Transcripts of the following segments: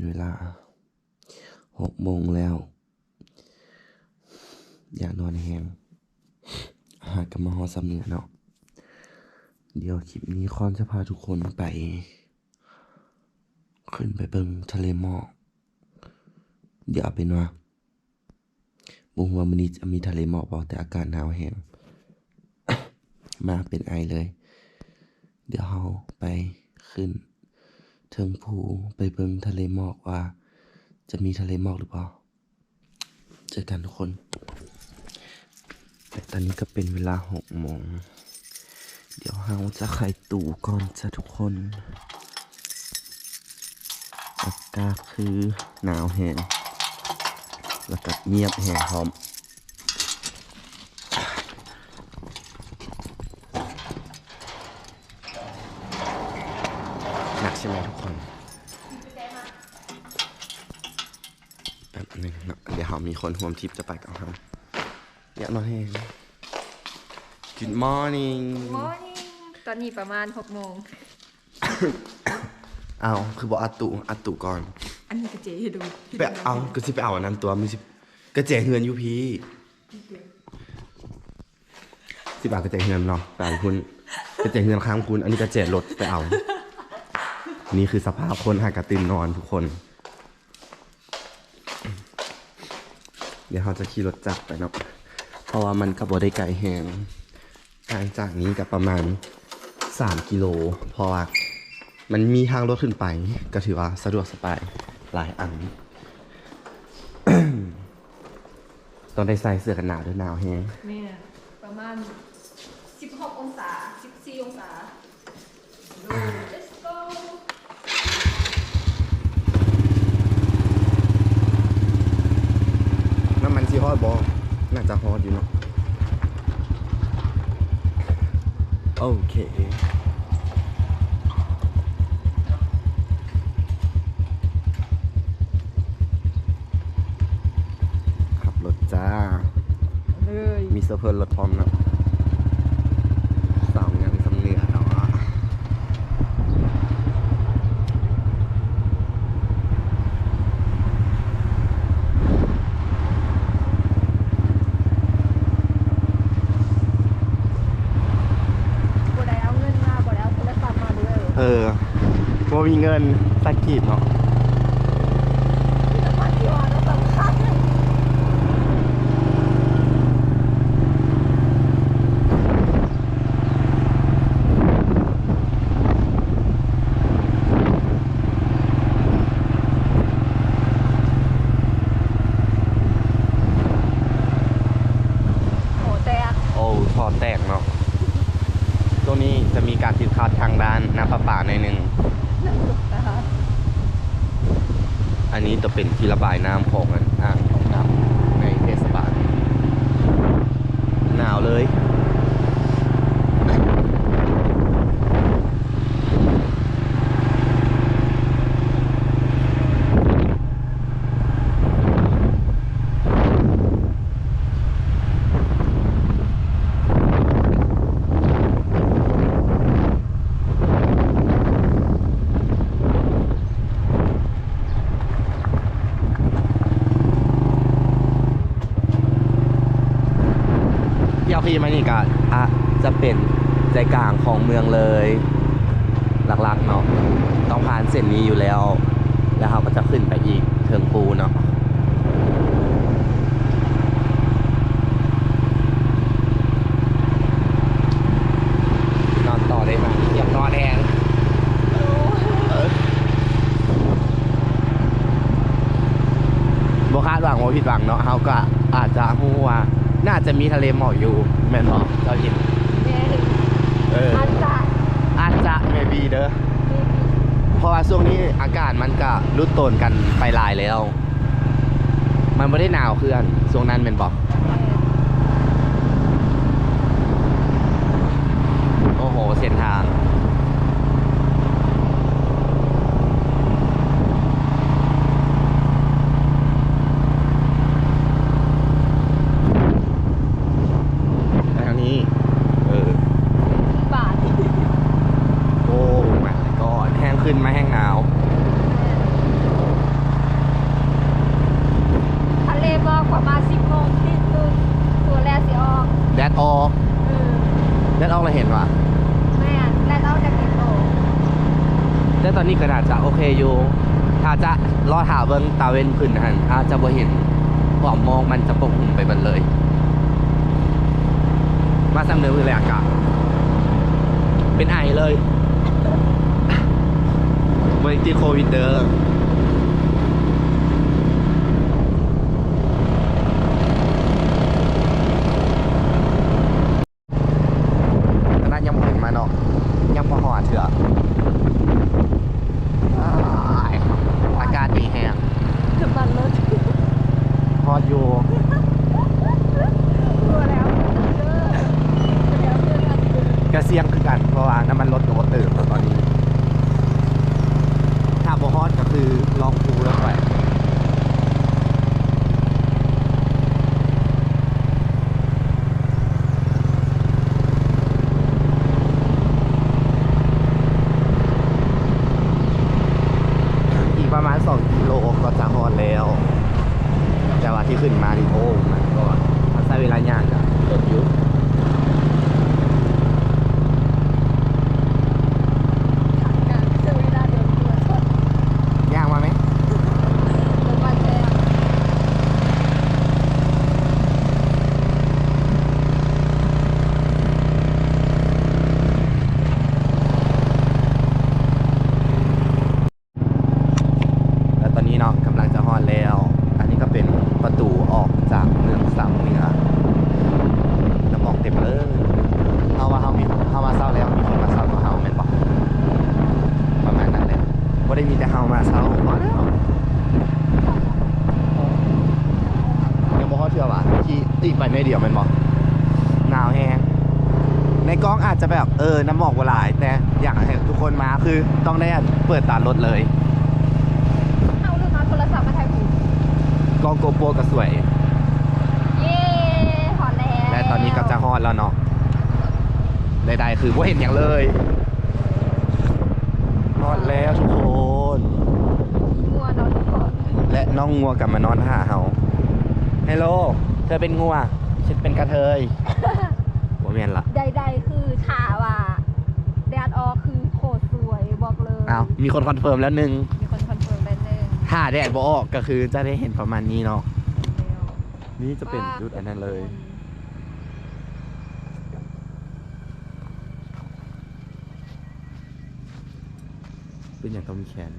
เป็นเวลาหกโมงแล้ว อยากนอนแหงหากกับมาฮอสำเนียเนาะเดี๋ยวคลิปนี้คอนจะพาทุกคนไป ขึ้นไปเบิงทะเลหมอกเดี๋ยวเป็นว่าบุงว่ามันนี้จะมีทะเลหมอกเปล่าแต่อากาศหนาวแหงมาเป็นไอเลย เดี๋ยวเราไปขึ้น เทิงภูไปเบิ่งทะเลหมอกว่า จะมีทะเลหมอกหรือเปล่า เจอกันทุกคน แต่ตอนนี้ก็เป็นเวลาหกโมง เดี๋ยวเราจะไขตู่ก่อนจ้ะทุกคน อากาศคือหนาวแห้งแล้วก็เงียบแห้งพร้อม หนัก ใช่ไหมทุกคนแป๊บหนึงนะเดี๋ยวเรามีคนร่วมทริปจะไปกับเราเดี๋ยวมาให้ Good morning Morning ตอนนี้ประมาณ6โมง เอาคือบอกอัตตุอัตตุก่อน อันนี้กระเจให้ดูไปเอาก็สิไปเอาอันนั้นตัวมีสิกระเจเฮือนอยูพีสิบาทกระเจเฮือนเนาะไปเอาคุณกระเจเฮือนค้างคุณ อันนี้กระเจรถไปเอา นี่คือสภาพคนหากระตื่นนอนทุกคน เดี๋ยวเขาจะขี่รถจักรไปเนาะเพราะว่ามันกับบได้ไกลแหงห่างจากนี้กับประมาณสามกิโลเพราะว่ามันมีทางรถขึ้นไป ก็ถือว่าสะดวกสบายหลายอันต้องได้ใส่เสื้อกันหนาวด้วยหนาวแฮงเนี่ยประมาณ 16 องศา 14 องศา Let's go น้ำมันซีฮอ ดบอน่าจะฮอดอยู่เนาะโอเคขับรถจ้าเลยมีเซอร์เพลรถพร้อมเนาะสาวงานสำเนียเนาะ บ่ได้เอาเงินมาบ่ได้เอาโทรศัพท์มาด้วย เออว่า มีเงินสักกีบเนาะ แต่ว่าที่ว่าเราสำคัญ โหแตก โอ้ทอแตกเนาะตัวนี้จะมีการติดขัดทางด้านน้ำประปาในอยหนึ่ง นะคะ อั นี้จะเป็นที่ระบายน้ำของอ่างเของน้ำในเทศบาล หนาวเลย ที่มานี่ก็อะจะเป็นใจกลางของเมืองเลยหลักๆเนาะต้องผ่านเส้นนี้อยู่แล้ว แล้วเขาก็จะขึ้นไปอีกเทิงปูเนาะนอนต่อได้ไหมอยากนอนแองบ่คาดหวังว่าผิดหวังเนาะเขาก็อาจจะพูดว่าน่าจะมีทะเลหมอกอยู่ แม่นบอเจ้ายิน แม่หนึ่ง เออ อาจจะ อาจจะ maybe เด้อ มี เพราะว่าช่วงนี้ อากาศมันก็รุดโตนกันไปหลายแล้ว มันไม่ได้หนาวเพื่อนช่วงนั้นเป็นบอก โอ้โห เส้นทาง ทางนี้ เออ บาท โอ้ my god แห้งขึ้นไหมาแห้งหนาว อนนี้ก็น่าจะโอเคอยู่ ถ้าจะรอถาเบิ้งตาเวนพื้นหันอาจจะบ่เห็นความมองมันจะปกคลุมไปหมดเลย มาสำเนือมือแรกอะเป็นไอเลยบริติดโควิดเด้อตอนนั้นยังบ่ถึงมาเนาะยังบ่หอดเถื่ออ้ายอากาศดีแฮง ถึงบันรถ ฮอดอยู่ ตัวแล้วเด้อเดี๋ยวเจอกัน กระเซียงคือกัน เพราะว่าน้ำมันรถกับรถตื่นตอนนี้ ถ้าบ่ฮอดก็คือลองปูแล้วไป อีกประมาณ 2 กิโลก็จะฮอดแล้ว แต่ว่าที่ขึ้นมานี่โอ้มันก็มันใช้เวลายากอะเกิดอยู่ กันเจอเวลาเดี๋ยวเพื่อนชด ยากมาไหม เป็นวันแรก แล้วตอนนี้เนาะกำลังจะฮอดแล้ว อันนี้ก็เป็นประตูออกจากเมืองสามเหนือน้ำออกเต็มเลยเฮาว่าเฮามีเฮามาเศร้าแล้วมีคนมาเศร้ากับเฮาแม่นบ่ประมาณนั้นแหละบ่ได้มีแต่เฮามาเศร้าพอแล้วยังบ่ฮอดเชื่อว่ะที่ตีไปไม่เดียวแม่นบ่หนาวแฮงในกล้องอาจจะแบบเออน้ำหมอกบ่หลายแต่อยากให้ทุกคนมาคือต้องได้เปิดตารถเลยเอาลูกน้อยโทรศัพท์มาถ่ายรูปกล้องโกโปรก็สวย เย้หอดแล้วและตอนนี้ก็จะฮอดแล้วเนาะใดๆคือว่าเห็นอย่างเลยฮอดแล้วทุกคนงัวนอนทุกคน และน้องงัวกลับมานอนหาเฮา ฮัลโหลเธอเป็นงัวฉันเป็นกระเทยบ่แม่นละใดๆคือถาว่าแดดออกคือโคตรสวยบอกเลยอ้าวมีคนคอนเฟิร์มแล้วหนึ่งมีคนคอนเฟิร์มไปหนึ่งถ้าแดดบ่ออกก็คือจะได้เห็นประมาณนี้เนาะแล้วนี่จะเป็นจุดอันนั้นเลยเป็นอย่างต้องมีแขน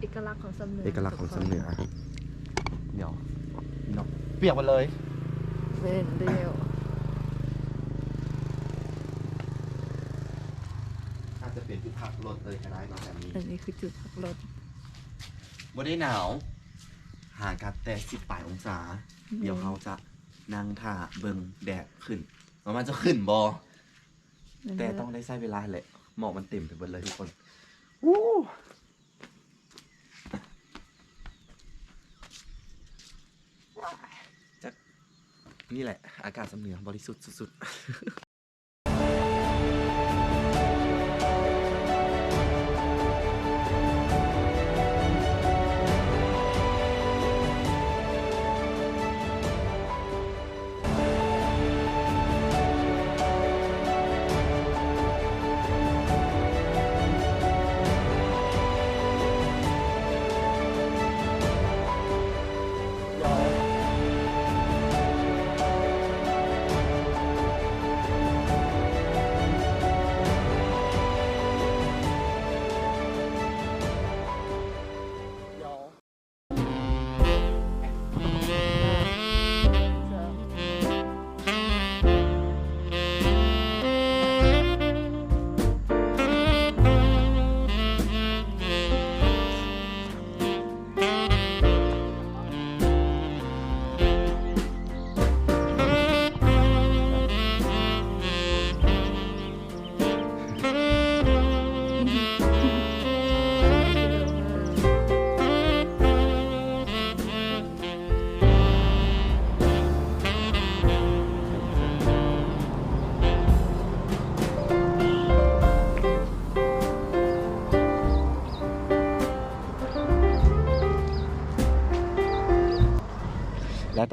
เอกลักษณ์ของสำเนือเอกลักษณ์ของสำเหนือเดี๋ยว เนาะเปียกหมดเลยเป็นเดียวอาจจะเป็นที่พักรถเลยก็ได้เนาะแบบนี้อันนี้คือจุดพักรถบ่ได้หนาว หากันแต่สิบปลายองศา เดี๋ยวเขาจะนั่งท่าเบิงแดดขึ้นว่ามันจะขึ้นบอแต่ต้องได้ใช้เวลาแหละหมอกมันเต็มไปหมดเลยทุกคนวู้ นี่แหละ อากาศสำเหนือบริสุทธิ์สุด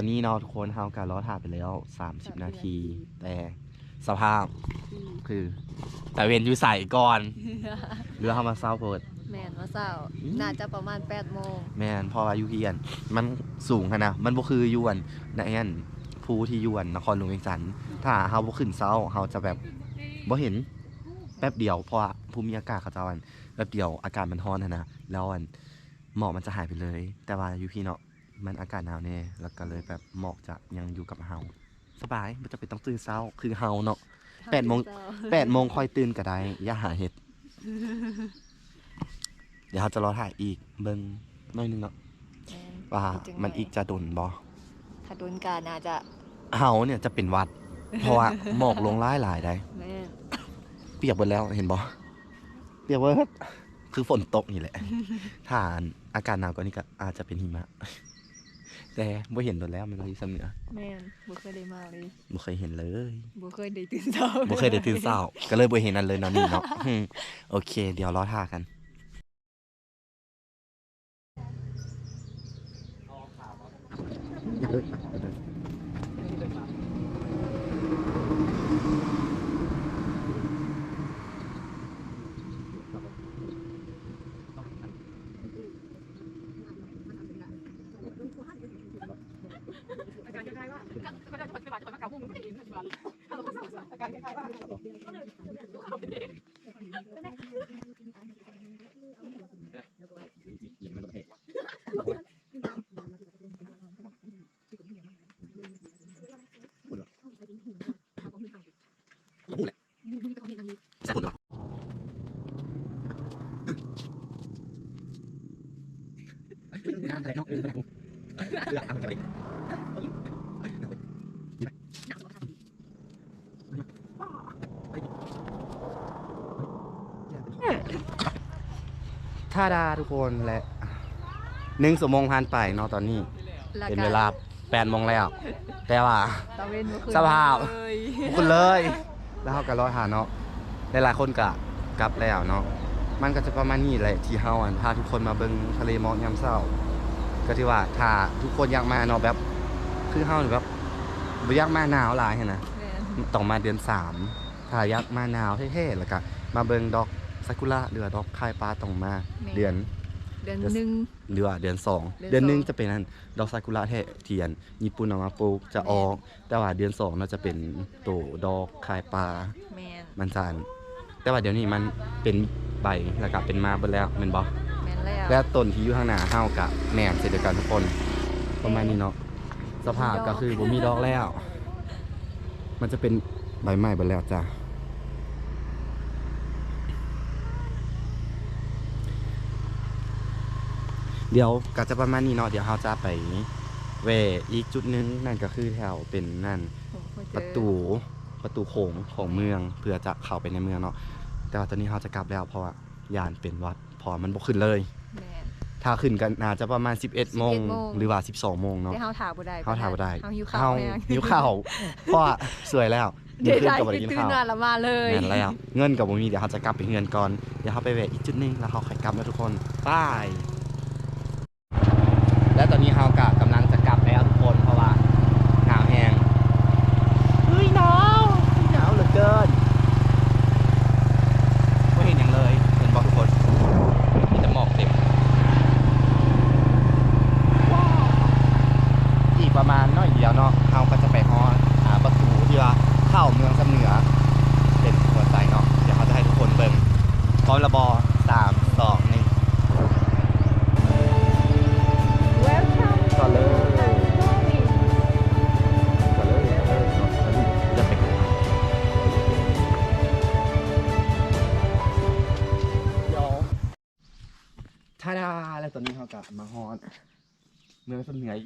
อนนี้เนาะทุกคนเฮาการล้อถ่ายไปแล้ว 30 นาที แต่สภาพคือ แต่เวนอยู่ใส่ก่อนเรือเข้ามาเศร้าโพดแม่นว่าเช้าน่าจะประมาณ8โมงแม่นเพออายุเฮียน มันสูงหั้นนะมันบ่คือยวนในอันภูที่ยวนนครหลวงเวียงจันทน์ถ้าเฮาบ่ขึ้นเช้าเฮาจะแบบบ่เห็นแป๊บเดียวเพราะว่าภูมิอากาศเขาจะอันแป๊บเดียวอากาศมันร้อนหั้นนะแล้วอันหมอกมันจะหายไปเลย แต่ว่าอยู่พี่เนาะ มันอากาศหนาวแน่แล้วก็เลยแบบหมอกจะยังอยู่กับเฮาสบายบ่จะเป็นต้องตื่นเช้าคือเฮาเนาะแปดโมงแปดโมงค่อยตื่นก็ได้อย่าหาเห็ด เดี๋ยวเราจะรอถ่ายอีกเบิ่งหน้อยหนึงเนาะแม่นว่าจังมันใดอีกจะโดนบ่ถ้าโดนกาน่าจะเฮาเนี่ยจะเป็นหวัด เพราะว่าหมอกลงหลายหลายได้แม่นเปียกเบิดแล้วเห็นบ่เปียกเบิดคือฝนตกนี่แหละถ้าอากาศหนาวกว่านี้ก็อาจจะเป็นหิมะ แต่บ่เห็นโดนแล้วมันก็ที่สำเหนือแม่นบ่เคยได้มาเลยบ่เคยเห็นเลยบ่เคยได้ตื่นเช้าบ่เคยได้ตื่นเช้าก็เลยบ่เห็นอันเลยเนาะนี่เนาะอืมโอเค เดี๋ยวรอท่ากันสั กาดาทุกคนและหนึ่งสมงผ่านไปเนาะตอนนี้ เป็นเวลาแปดโมงแล้ว แต่ว่า ตะเวนบ่คืนสภาพ เลยขอบคุณเลย แล้วเขาก็ร้อยหาเนาะหลายๆคนก็กลับแล้วเนาะมันก็จะประมาณนี้แหละที่เฮาอันพาทุกคนมาเบิ่งทะเลหมอกยามเช้า ก็ที่ว่าถ้าทุกคนอยากมาเนาะแบบคือเฮานี่แบบบ่อยากมาหนาวหลายหั้นนะ แม่นต้องมาเดือนสามถ้าอยากมาหนาวเท่ๆแล้วก็มาเบิ่งดอกากุระหรือว่าดอกคายปลาต้องมาเดือนเดือนหนึงหรือว่าเดือนสองเดือนเดือนหนึ่งสองจะเป็นอันดอกซากุระแท้เทียนญี่ปุ่นเอามาปลูกจะออกแต่ว่าเดือนสองเราจะเป็นโตดอกคายปลา แม่นมันจานแต่ว่าเดี๋ยวนี้มันเป็นใบแล้วก็เป็นมาเบิดแล้วแมันบอกแม่นแล้วและต้นที่อยู่ข้างหน้าเฮากะแหนมเสร็จเดียวกันทุกคน ประมาณนี้เนาะสภาพก็คือบ่มีดอกแล้ว มันจะเป็นใบไม้เบิดแล้วจ้ะ เดี๋ยวก็จะประมาณนี้เนาะเดี๋ยวเราจะไปเวอีกจุดหนึงนั่นก็คือแถวเป็นนั่นผมเคยเจอประตูประตูโขงของเมืองเพื่อจะเข้าไปในเมืองเนาะแต่ว่าตอนนี้เราจะกลับแล้วเพราะว่ายานเป็นวัดพอมันบ่ขึ้นเลยแม่นถ้าขึ้นกันน่าจะประมาณ11โมง11โมงหรือว่า 12โมงเนาะแต่เฮาถาบ่ได้เฮาถามบ่ได้เฮาหิวข้าวแฮงหิวข้าวเพราะว่าสวยแล้วเดี๋ยวขึ้นได้กับบ่ได้คือกินตื่นข้าวนอนละมาเลยแม่นแล้วเงินกับบ่มีเดี๋ยวเราจะกลับไปเงินก่อนเดี๋ยวเราไปแวะอีกจุดหนึงแล้วเราค่อยกลับนะทุกคนบาย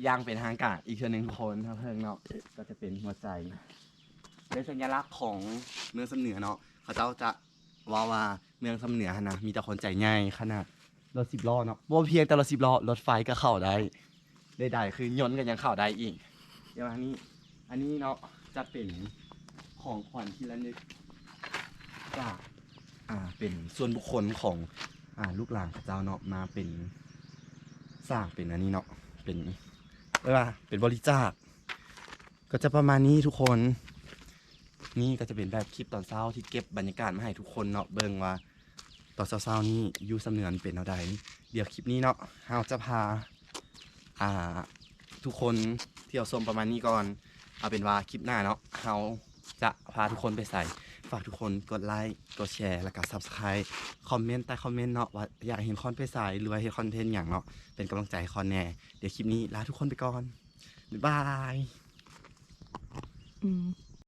ย่างเป็นทางการอีกชือหนึ่งคนถ้าเพิ่งเนาะก็จะเป็นหัวใจเป็นสัญลักษณ์ของเมืองสำเหนือเนาะเขาเจ้าจะว่าว่าเมืองสำเหนือนะมีแต่คนใจง่ายขนาดรถสิบล้อเนาะว่เพียงแต่รถสิบล้อรถไฟก็เข้าได้ได้ๆคือยนต์กันยังเข้าได้อีกเดี๋ยวอันนี้ อันนี้เนาะจะเป็นของขวัญที่ระลึกจากอ่าเป็นส่วนบุคคลของอ่าลูกหลานพระเจ้าเนาะมาเป็นสร้างเป็นอันนี้เนาะเป็น เวลาเป็นบริจาค ก็จะประมาณนี้ทุกคน นี่ก็จะเป็นแบบคลิปตอนเช้าที่เก็บบรรยากาศมาให้ทุกคนเนาะเบิ่งว่าตอนเช้าๆนี่อยู่สำเนือนเป็นเอาใดเดี๋ยวคลิปนี้เนาะเฮาจะพาอ่าทุกคนเที่ยวชมประมาณนี้ก่อน เอาเป็นว่าคลิปหน้าเนาะเฮาจะพาทุกคนไปใส่ ฝากทุกคนกดไลค์กดแชร์แล้วก็ Subscribe คอมเมนต์ใต้คอมเมนต์เนาะว่าอยากเห็นคอนไปใส่หรือว่าเห็นคอนเทนต์อย่างเนาะเป็นกำลังใจคอนแน่เดี๋ยวคลิปนี้ลาทุกคนไปก่อน บ๊ายบาย อืม